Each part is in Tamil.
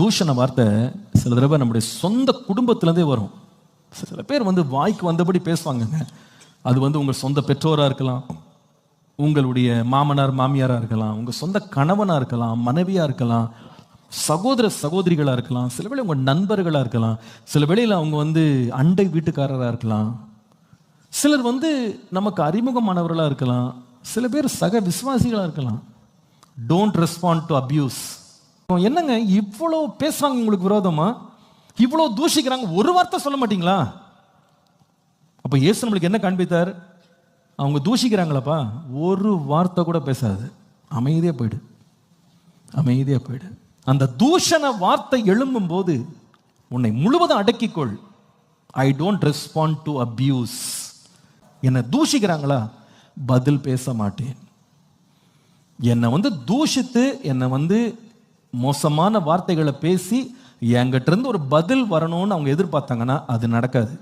தூஷண வார்த்தை சில தடவை நம்முடைய சொந்த குடும்பத்திலேருந்தே வரும். சில பேர் வந்து வாய்க்கு வந்தபடி பேசுவாங்கங்க. அது வந்து உங்கள் சொந்த பெற்றோராக இருக்கலாம் உங்களுடைய மாமனார் மாமியாராக இருக்கலாம் உங்கள் சொந்த கணவனாக இருக்கலாம் மனைவியாக இருக்கலாம் சகோதர சகோதரிகளாக இருக்கலாம் சில வேளை உங்கள் நண்பர்களாக இருக்கலாம் சில வேளையில் அவங்க வந்து அண்டை வீட்டுக்காரராக இருக்கலாம். சிலர் வந்து நமக்கு அறிமுகமானவர்களாக இருக்கலாம் சில பேர் சக விசுவாசிகளாக இருக்கலாம். டோன்ட் ரெஸ்பாண்ட் டு அப்யூஸ் என்னங்க இவ்வளோ பேசுறாங்க உங்களுக்கு விரோதமா? இவ்வளோ தூஷிக்கிறாங்க ஒரு வார்த்தை சொல்ல மாட்டீங்களா? அப்போ இயேசு நம்மளுக்கு என்ன காண்பித்தார்? அவங்க தூஷிக்கிறாங்களப்பா ஒரு வார்த்தை கூட பேசாது. அமைதியாக போயிடு. அமைதியாக போயிடு. அந்த தூஷண வார்த்தை எழும்பும் போது உன்னை முழுவதும் அடக்கிக்கொள். I don't respond to abuse என்னை தூஷிக்கிறாங்களா? பதில் பேச மாட்டேன். என்னை வந்து தூஷித்து என்னை வந்து மோசமான வார்த்தைகளை பேசி என்கிட்ட இருந்து ஒரு பதில் வரணும்னு அவங்க எதிர்பார்த்தாங்கன்னா அது நடக்காது.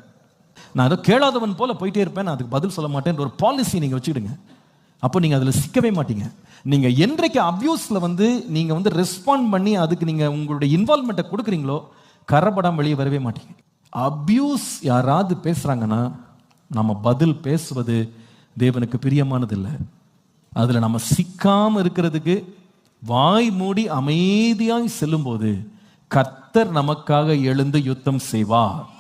நான் ஏதோ கேளாதவன் போல போயிட்டே இருப்பேன் நான் அதுக்கு பதில் சொல்ல மாட்டேன்ற ஒரு பாலிசி நீங்கள் வச்சுக்கிடுங்க. அப்போ நீங்கள் அதில் சிக்கவே மாட்டீங்க. நீங்கள் என்றைக்கு அப்யூஸில் வந்து நீங்கள் வந்து ரெஸ்பாண்ட் பண்ணி அதுக்கு நீங்கள் உங்களுடைய இன்வால்மெண்ட்டை கொடுக்குறீங்களோ கரப்படாமல் வெளியே வரவே மாட்டீங்க. அப்யூஸ் யாராவது பேசுகிறாங்கன்னா நம்ம பதில் பேசுவது தேவனுக்கு பிரியமானதில்லை. அதில் நம்ம சிக்காமல் இருக்கிறதுக்கு வாய் மூடி அமைதியாய் செல்லும்போது கர்த்தர் நமக்காக எழுந்து யுத்தம் செய்வார்.